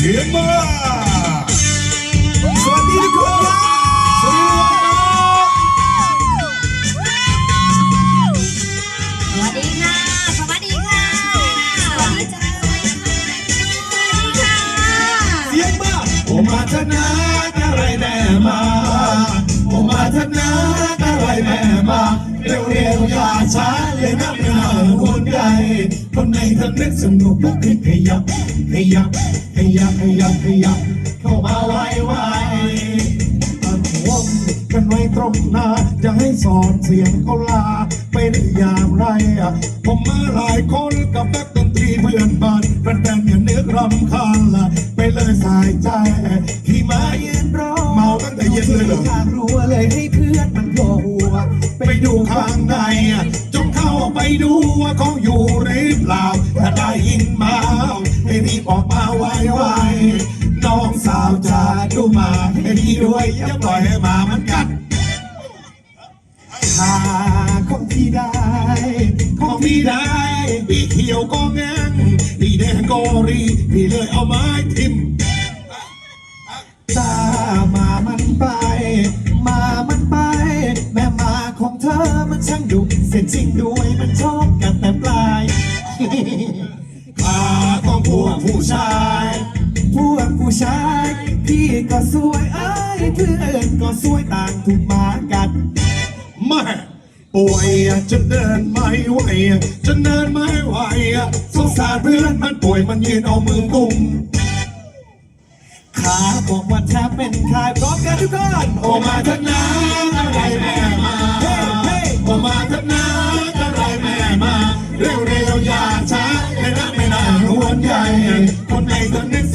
เสียงมาดีครับสวัสดีครัสวัสดีค่ะ สวัสดีค่ะ สวัสดีจ้าสวัดีค่ะเสีมาผมมนาอะไรแม่มาผมมาทนาอะไรแม่มา อย่าช้าเลยนะไม่น่าห่วงใยคนในทางนึกสนุกลุกขึ้นขยับขยับขยับขยับขยับเข้ามาไวไวตั้งวงกันไว้ตรงหน้าจะให้สอนเสียงเขาลาเป็นอย่างไรผมมาหลายคนกับนักดนตรีเพื่อนบ้านแฟนๆอย่านึกรำคาญละไปเลยสายใจ ข้างในจงเข้าไปดูว่าเขาอยู่หรือเปล่า ถ้าได้ยินมาให้รีบออกมาไวๆน้องสาวจะดูมาให้ดีด้วยอย่าปล่อยให้มามันกัดขาของพี่ได้ของพี่ได้พี่เขียวก็งงพี่แดงก็รีพี่เลยเอาไม้ทิ่ม ช่างดุเสียจริงด้วยมันชอบกันแต่ปลายขาของพวกผู้ชาย พวกผู้ชาย พี่ก็สวยเอ้ยเพื่อนก็สวยต่างถูกหมากัดแม่ป่วยจะเดินไม่ไหวจะเดินไม่ไหวสงสารเพื่อนมันป่วยมันยืนเอามือกุมขาบอกว่าแทบเป็นคายพร้อมกันทุกคนโอมาเถอะนะ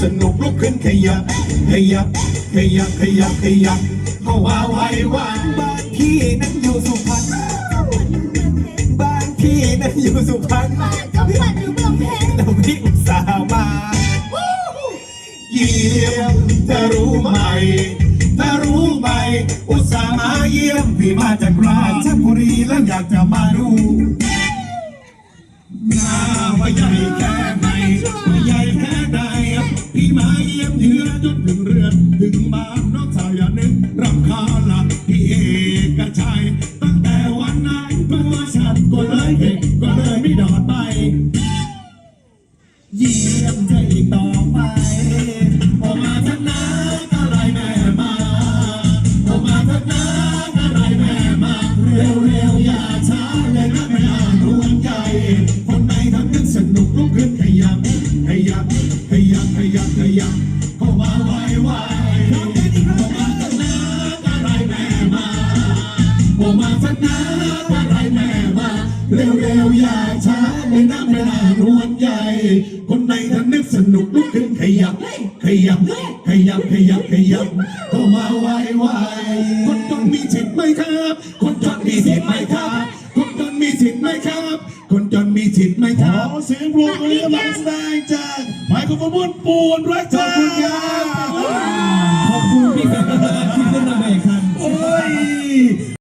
สนุกลุกขึ้นขยับ ขยับ ขยับ ขยับ ขยับเข้ามาไวไวบ้านพี่นั้นอยู่สุพรรณบ้านพี่นั้นอยู่สุพรรณจังหวัดหรือเมืองเพชรแล้วพี่อุตส่าห์มาเยี่ยมเธอรู้ไหมเธอรู้ไหมอุตส่าห์มาเยี่ยมพี่มาจากราชบุรีแล้วอยากจะมาดูหน้าว่าใหญ่แค่ ละพี่เอกชัยตั้งแต่วันนั้นตัวฉันก็เลยเห็นก็เลยไม่ดอดไป เยี่ยมเธออีกต่อไปออกมาทักนะอะไรแม่มาออกมาทักนะอะไรแม่มาเร็วเร็วอย่าช้าเลยนะไม่น่าห่วงใจ คนในทำนึกสนุกลุกขึ้นขยับขยับขยับขยับขยับเข้ามาไวไว เร็วเร็วๆอย่าช้าเลยนะไม่น่าห่วงใยคนในทำนึกสนุกลุกขึ้นขยับ ขยับ ขยับ ขยับ ขยับเข้ามาไวไวคนจนมีสิทธิ์ไหมครับ คนจนมีสิทธิ์ไหมครับ คนจนมีสิทธิ์ไหมครับ คนจนมีสิทธิ์ไหมคขรัอบ เสียงปรบมือให้กับนักแสดงจากไมโครโฟนปูนรักขจ้าอบคุณครับ ขอบคุณพี่แฟนที่ขึ้นมาเบรกทัน โอ้ย